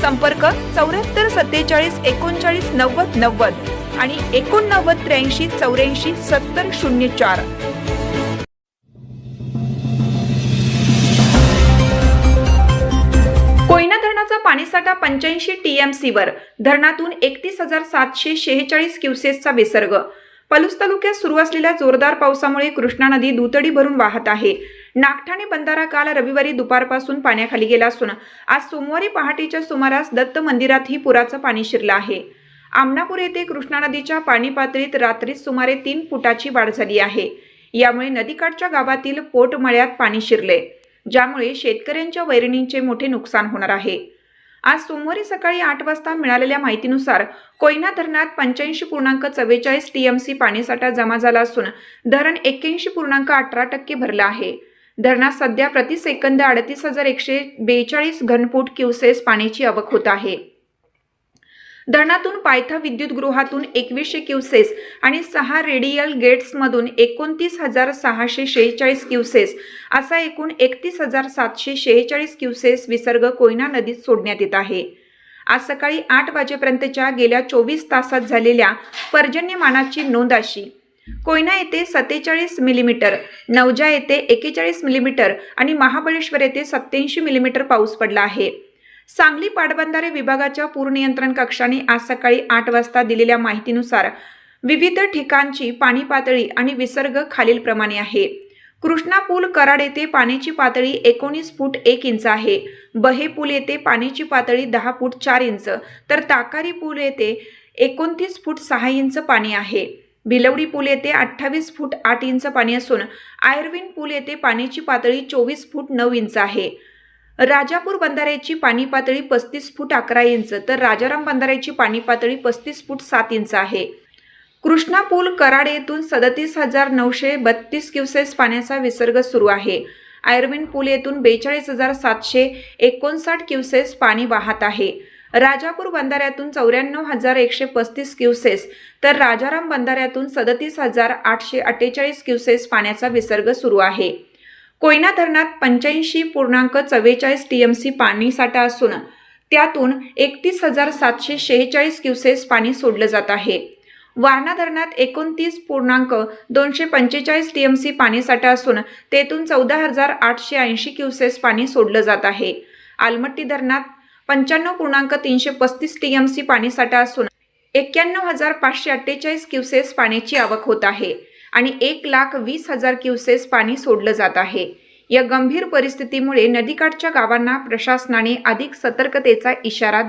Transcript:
संपर्क चौऱ्याहत्तर सत्तेचाळीस एकोणचाळीस नव्वद नव्वद आणि एकोणनव्वद त्र्याऐंशी चौऱ्याऐंशी सत्तर शून्य चार. कोयना धरणाचा पाणीसाठा पंच्याऐंशी टीएमसी वर धरणातून एकतीस हजार सातशे शेहेचाळीस क्युसेसचा विसर्ग. पलूस तालुक्यात सुरू असलेल्या जोरदार पावसामुळे कृष्णा नदी दुतडी भरून वाहत आहे. नागठाणे बंधारा काल रविवारी दुपारपासून पाण्याखाली गेला असून आज सोमवारी पहाटेच्या सुमारास दत्त मंदिरातही पुराचं पाणी शिरलं आहे. आमनापूर येथे कृष्णा नदीच्या पाणी पातळीत रात्री सुमारे तीन फुटाची वाढ झाली आहे. यामुळे नदीकाठच्या गावातील पोटमळ्यात पाणी शिरले ज्यामुळे शेतकऱ्यांच्या वैरणींचे मोठे नुकसान होणार आहे. आज सोमवारी सकाळी आठ वाजता मिळालेल्या माहितीनुसार कोयना धरणात पंच्याऐंशी पूर्णांक चव्वेचाळीस टीएमसी पाणीसाठा जमा झाला असून धरण एक्क्याऐंशी पूर्णांक अठरा टक्के भरलं आहे. धरणात सध्या प्रति सेकंद अडतीस हजार एकशे बेचाळीस घनफूट क्युसेस पाण्याची आवक होत आहे. धरणातून पायथा विद्युतगृहातून एकवीसशे क्युसेस आणि सहा रेडियल गेट्समधून एकोणतीस हजार सहाशे शेहेचाळीस क्युसेस असा एकूण एकतीस हजार सातशे शेहेचाळीस क्युसेस विसर्ग कोयना नदीत सोडण्यात येत आहे. आज सकाळी आठ वाजेपर्यंतच्या गेल्या चोवीस तासात झालेल्या पर्जन्यमानाची नोंद अशी. कोयना येथे सत्तेचाळीस मिलीमीटर नवजा येथे एकेचाळीस मिलीमीटर आणि महाबळेश्वर येथे सत्त्याऐंशी मिलीमीटर पाऊस पडला आहे. सांगली पाटबंधारे विभागाच्या पूरनियंत्रण कक्षाने आज सकाळी आठ वाजता दिलेल्या माहितीनुसार विविध ठिकाणची पाणी पातळी आणि विसर्ग खालीलप्रमाणे आहे. कृष्णा पूल कराड येथे पाण्याची पातळी एकोणीस फूट एक इंच आहे. बहे पूल येथे पाण्याची पातळी दहा फूट चार इंच तर ताकारी पूल येथे एकोणतीस फूट सहा इंच पाणी आहे. भिलवडी पूल येथे अठ्ठावीस फूट आठ इंच पाणी असून आयर्विन पूल येथे पाण्याची पातळी चोवीस फूट नऊ इंच आहे. राजापूर बंधाऱ्याची पाणी पातळी पस्तीस फूट अकरा इंच तर राजाराम बंधाऱ्याची पाणी पातळी पस्तीस फूट सात इंच आहे. कृष्णा पूल कराड येथून सदतीस हजार नऊशे बत्तीस क्युसेस पाण्याचा विसर्ग सुरू आहे. आयर्विन पूल येथून बेचाळीस हजार सातशे एकोणसाठ क्युसेस पाणी वाहत आहे. राजापूर बंधाऱ्यातून चौऱ्याण्णव हजार एकशे पस्तीस क्युसेस तर राजाराम बंधाऱ्यातून सदतीस हजार आठशे अठ्ठेचाळीस क्युसेस पाण्याचा विसर्ग सुरू आहे. कोयना धरणात पंच्याऐंशी पूर्णांक चव्वेचाळीस टीएमसी पाणीसाठा असून त्यातून एकतीस हजार सातशे शेहेचाळीस क्युसेस पाणी सोडलं जात आहे. वारणा धरणात एकोणतीस पूर्णांक दोनशे पंचेचाळीस टीएमसी पाणीसाठा असून तेथून चौदा हजार आठशे ऐंशी क्युसेस पाणी सोडलं जात आहे. आलमट्टी धरणात पंच्याण्णव पूर्णांक तीनशे पस्तीस टीएमसी पाणीसाठा असून एक्क्याण्णव हजार पाचशे अठ्ठेचाळीस क्युसेस पाण्याची आवक होत आहे आणि एक लाख वीस हजार क्युसेस पाणी सोडलं जात आहे. या गंभीर परिस्थितीमुळे नदीकाठच्या गावांना प्रशासनाने अधिक सतर्कतेचा इशारा दिला.